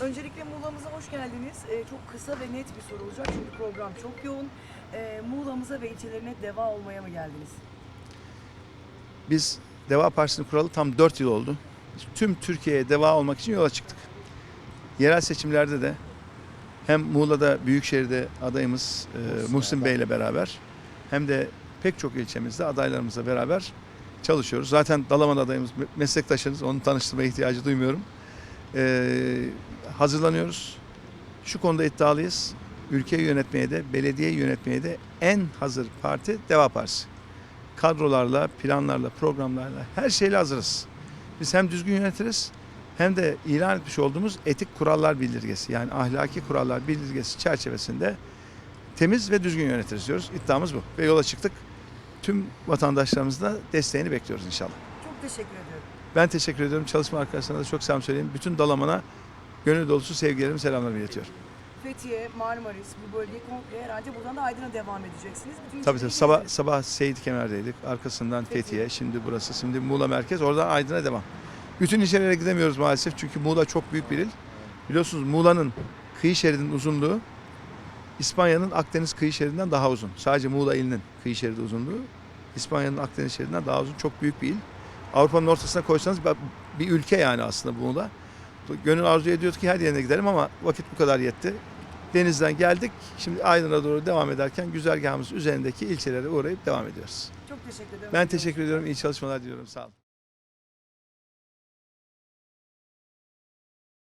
Öncelikle Muğla'mıza hoş geldiniz. Ee, çok kısa ve net bir soru olacak çünkü program çok yoğun. Ee, Muğla'mıza ve ilçelerine deva olmaya mı geldiniz? Biz Deva Partisi'ni kuralı tam 4 yıl oldu. Tüm Türkiye'ye deva olmak için yola çıktık. Yerel seçimlerde de hem Muğla'da Büyükşehir'de adayımız e, Muhsin Bey ile beraber hem de pek çok ilçemizde adaylarımızla beraber çalışıyoruz. Zaten Dalaman adayımız me- meslektaşınız. Onu tanıştırmaya ihtiyacı duymuyorum. E, hazırlanıyoruz. Şu konuda iddialıyız. Ülkeyi yönetmeye de, belediyeyi yönetmeye de en hazır parti Deva Partisi kadrolarla, planlarla, programlarla her şeyle hazırız. Biz hem düzgün yönetiriz hem de ilan etmiş olduğumuz etik kurallar bildirgesi yani ahlaki kurallar bildirgesi çerçevesinde temiz ve düzgün yönetiriz diyoruz. İddiamız bu ve yola çıktık. Tüm vatandaşlarımızın da desteğini bekliyoruz inşallah. Çok teşekkür ediyorum. Ben teşekkür ediyorum. Çalışma arkadaşlarına da çok selam söyleyeyim. Bütün Dalaman'a gönül dolusu sevgilerimi, selamlarımı iletiyorum. Fethiye, Marmaris, bu bölge komple herhalde buradan da Aydın'a devam edeceksiniz. Bütün Tabii tabii sabah sabah Seyit Kemer'deydik. Arkasından Fethiye. Fethiye, şimdi burası, şimdi Muğla merkez. Oradan Aydın'a devam. Bütün ilçelere gidemiyoruz maalesef çünkü Muğla çok büyük bir il. Biliyorsunuz Muğla'nın kıyı şeridinin uzunluğu İspanya'nın Akdeniz kıyı şeridinden daha uzun. Sadece Muğla ilinin kıyı şeridi uzunluğu İspanya'nın Akdeniz şeridinden daha uzun. Çok büyük bir il. Avrupa'nın ortasına koysanız bir ülke yani aslında Muğla. Gönül arzu ediyordu ki her yerine gidelim ama vakit bu kadar yetti. Denizden geldik. Şimdi Aydın'a doğru devam ederken güzergahımız üzerindeki ilçelere uğrayıp devam ediyoruz. Çok teşekkür ederim. Ben teşekkür ediyorum. İyi çalışmalar diliyorum. Sağ olun.